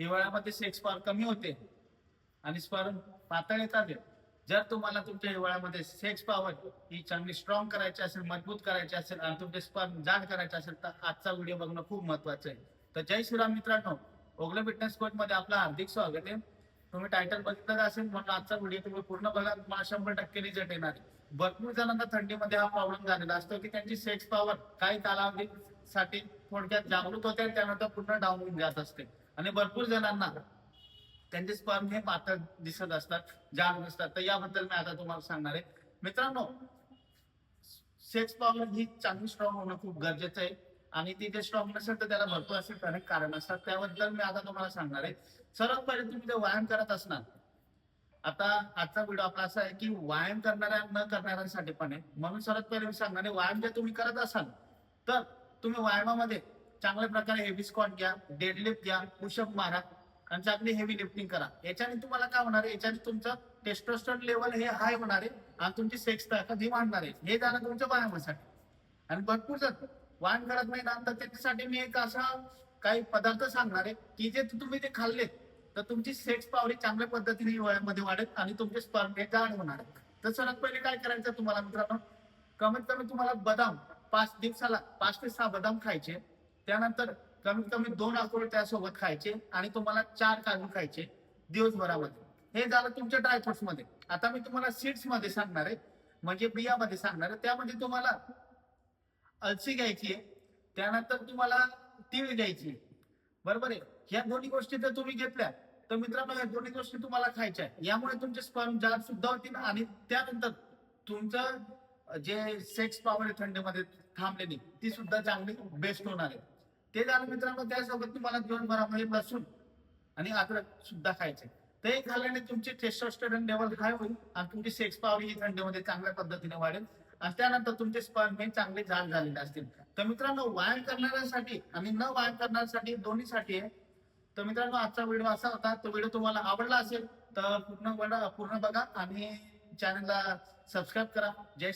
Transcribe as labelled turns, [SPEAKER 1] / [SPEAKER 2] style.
[SPEAKER 1] हिवाळ्यामध्ये sex power कमी होते. आणि स्पर्म पातळ येतात जर तुम्हाला तुमच्या हिवाळ्यामध्ये सेक्स पॉवर ही चांगली स्ट्रॉंग करायची असेल मजबूत करायची असेल आणि तुमचे स्पर्म जाड करायचे असेल तर आजचा व्हिडिओ बघणं खूप महत्वाचं आहे. तर जय श्रीराम मित्रांनो. ओगले फिटनेस कोच मध्ये आपलं हार्दिक स्वागत आहे. तुम्ही टायटल बघितलं असेल म्हणून आजचा व्हिडिओ तुम्ही पूर्ण बघा. तुम्हाला शंभर टक्के रिझल्ट येणार भरपूर जणांना थंडीमध्ये हा प्रॉब्लेम झालेला असतो की त्यांची सेक्स पॉवर काही कालावधीसाठी थोडक्यात जागृत होते आणि त्यानंतर पूर्ण डाऊन होऊन जात असते. आणि भरपूर जणांना त्यांचे स्पर्म हे पातळ दिसत असतात जाड नसतात तर याबद्दल मी आता तुम्हाला सांगणार आहे. मित्रांनो सेक्स पॉवर ही चांगली स्ट्रॉंग होणं खूप गरजेचं आहे. आणि ती जे स्ट्रॉंग नसेल तर त्याला भरपूर असे अनेक कारण असतात. त्याबद्दल मी आता तुम्हाला सांगणार आहे. सर्वात पहिले तुम्ही जे व्यायाम करत असणार आता आजचा व्हिडिओ आपला असा आहे की व्यायाम करणाऱ्या न करणाऱ्यांसाठी पण आहे. म्हणून सर्वात पहिले मी सांगणार आहे व्यायाम जर तुम्ही करत असाल तर तुम्ही व्यायामामध्ये चांगल्या प्रकारे हेवी स्क्वॉट घ्या डेडलिफ्ट घ्या पुशअप मारा. आणि चांगली हेवी लिफ्टिंग करा. याच्याने तुम्हाला काय होणार आहे? याच्याने तुमचं टेस्टोस्टोन लेवल हे हाय होणार आहे आणि तुमची सेक्स ताकद ही वाढणार आहे. हे झालं तुमच्या व्यायामासाठी. आणि भरपूर जर वाण करत नाही ना तर त्याच्यासाठी मी एक असा काही पदार्थ सांगणार आहे की जे तुम्ही ते खाल्ले तर तुमची सेक्स पावरी चांगल्या पद्धतीने वयामध्ये वाढेल आणि तुमचे स्पर्म हे जाड होणार आहे. तर सर्वात पहिले काय करायचं तुम्हाला मित्रांनो? कमीत कमी तुम्हाला बदाम पाच दिवसाला पाच ते सहा बदाम खायचे. त्यानंतर कमीत कमी दोन अक्रोड त्यासोबत खायचे आणि तुम्हाला चार काजू खायचे दिवसभरामध्ये. हे झालं तुमच्या ड्रायफ्रुट्समध्ये. आता मी तुम्हाला सीड्समध्ये सांगणार आहे. म्हणजे बियामध्ये सांगणार आहे. त्यामध्ये तुम्हाला अलसी घ्यायची आहे. त्यानंतर तुम्हाला तीळ घ्यायची आहे. बरोबर आहे? ह्या दोन्ही गोष्टी जर तुम्ही घेतल्या तर मित्रांनो या दोन्ही गोष्टी तुम्हाला खायच्या आहे यामुळे तुमचे स्पर्म जाड सुद्धा होतील आणि त्यानंतर तुमचं जे सेक्स पॉवर आहे थंडीमध्ये थांबलेली ती सुद्धा चांगली बेस्ट होणार आहे. ते झालं मित्रांनो त्यासोबत तुम्हाला दिवसभरामध्ये लसूण आणि अद्रक सुद्धा खायचे ते खाल्ल्याने तुमची टेस्टोस्टेरॉन लेवल हाय होईल आणि तुमची सेक्स पॉवर ही थंडीमध्ये चांगल्या पद्धतीने वाढेल. आणि त्यानंतर तुमचे स्पर्म हे चांगले झाड झालेले असतील. तर मित्रांनो व्यायाम करणाऱ्यांसाठी आणि न व्यायाम करण्यासाठी दोन्हीसाठी आहे. तर मित्रांनो आजचा व्हिडिओ असा होता. तो व्हिडिओ तुम्हाला आवडला असेल तर पूर्ण बघा पूर्ण बघा आणि चॅनलला सबस्क्राईब करा. जय